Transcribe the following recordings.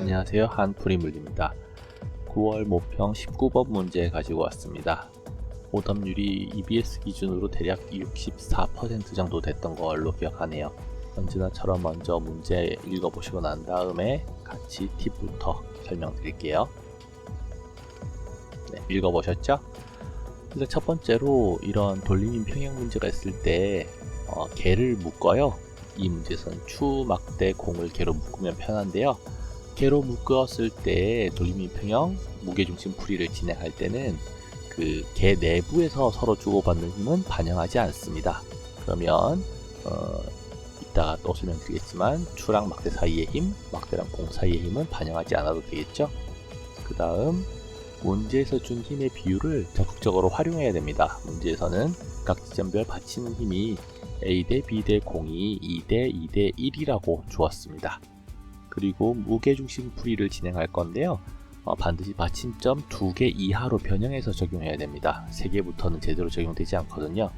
안녕하세요. 한프리물입니다. 9월 모평 19번 문제 가지고 왔습니다. 오답률이 EBS 기준으로 대략 64% 정도 됐던 걸로 기억하네요. 언제나처럼 먼저 문제 읽어보시고 난 다음에 같이 팁부터 설명드릴게요. 네, 읽어보셨죠? 일단 첫 번째로 이런 돌림인 평형 문제가 있을 때 어, 개를 묶어요 이 문제에서는 추, 막 대, 공을 개로 묶으면 편한데요 개로 묶었을 때 돌림인 평형 무게중심 풀이를 진행할 때는 그 개 내부에서 서로 주고받는 힘은 반영하지 않습니다. 그러면 어, 이따가 또 설명드리겠지만 추랑 막대 사이의 힘, 막대랑 공 사이의 힘은 반영하지 않아도 되겠죠. 그 다음 문제에서 준 힘의 비율을 적극적으로 활용해야 됩니다. 문제에서는 각 지점별 받치는 힘이 A 대 B 대 0이 2대 2 대 1이라고 주었습니다. 그리고 무게중심 풀이를 진행할 건데요. 어, 반드시 받침점 2개 이하로 변형해서 적용해야 됩니다. 3개부터는 제대로 적용되지 않거든요.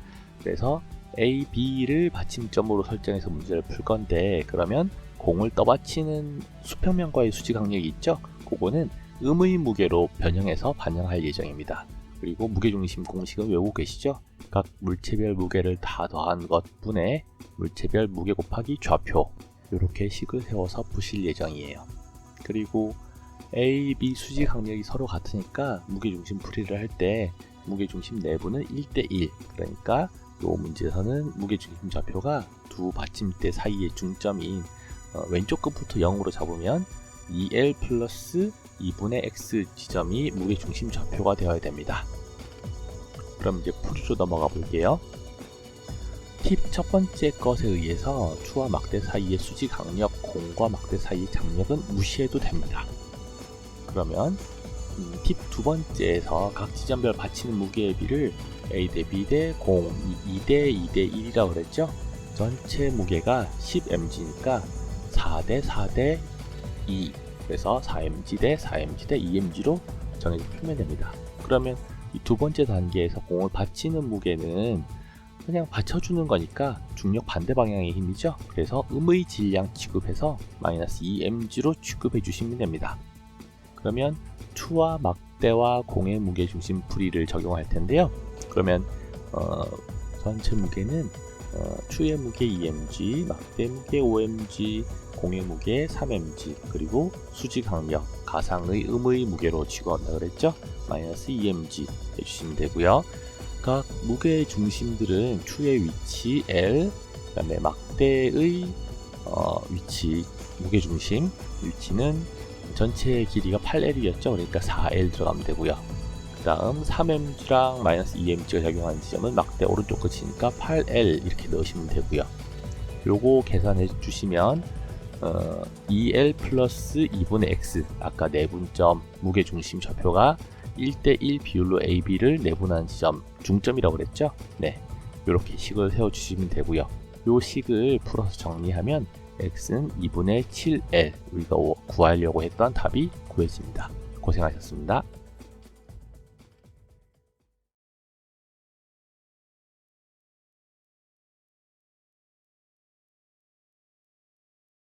그래서 A, B를 받침점으로 설정해서 문제를 풀 건데 그러면 공을 떠받치는 수평면과의 수직 강력이 있죠? 그거는 음의 무게로 변형해서 반영할 예정입니다. 그리고 무게중심 공식은 외우고 계시죠? 각 물체별 무게를 다 더한 것분의 물체별 무게 곱하기 좌표 이렇게 식을 세워서 푸실 예정이에요. 그리고 A, B 수직 항력이 서로 같으니까 무게중심 풀이를 할 때 무게중심 내부는 1대1 그러니까 이 문제에서는 무게중심 좌표가 두 받침대 사이의 중점인 어, 왼쪽 끝부터 0으로 잡으면 2L 플러스 2분의 X 지점이 무게중심 좌표가 되어야 됩니다. 그럼 이제 풀이로 넘어가 볼게요. 팁 첫 번째 것에 의해서 추와 막대 사이의 수직 강력, 공과 막대 사이의 장력은 무시해도 됩니다. 그러면 음, 팁두 번째에서 각 지점별 받치는 무게의 비를 A 대 B 대 0, 2 대 2 대 1이라고 그랬죠? 전체 무게가 10mg니까 4 대 4 대 2 그래서 4mg 대 4mg 대 2mg로 정해서 풀면 됩니다. 그러면 이 두 번째 단계에서 공을 받치는 무게는 그냥 받쳐주는 거니까 중력 반대 방향의 힘이죠. 그래서 음의 질량 취급해서 마이너스 2mg로 취급해 주시면 됩니다. 그러면 추와 막대와 공의 무게 중심 풀이를 적용할 텐데요. 그러면 어, 전체 무게는 어, 추의 무게 2mg, 막대 무게 5mg, 공의 무게 3mg, 그리고 수직 강력, 가상의 음의 무게로 취급한다 그랬죠? 마이너스 2mg 해주시면 되고요. 각 무게 중심들은 추의 위치 L, 그 다음에 막대의 어, 위치 무게 중심 위치는 전체 길이가 8L이었죠. 그러니까 4L 들어가면 되고요. 그 다음 3mg랑 마이너스 2mg가 작용하는 지점은 막대 오른쪽 끝이니까 8L 이렇게 넣으시면 되고요. 요거 계산해 주시면 어, 2L 플러스 2분의 X 아까 내분점 무게중심 좌표가 1대1 비율로 AB를 내분하는 지점 중점이라고 그랬죠? 네, 이렇게 식을 세워주시면 되고요. 요 식을 풀어서 정리하면 x는 2분의 7l 우리가 구하려고 했던 답이 구해집니다. 고생하셨습니다.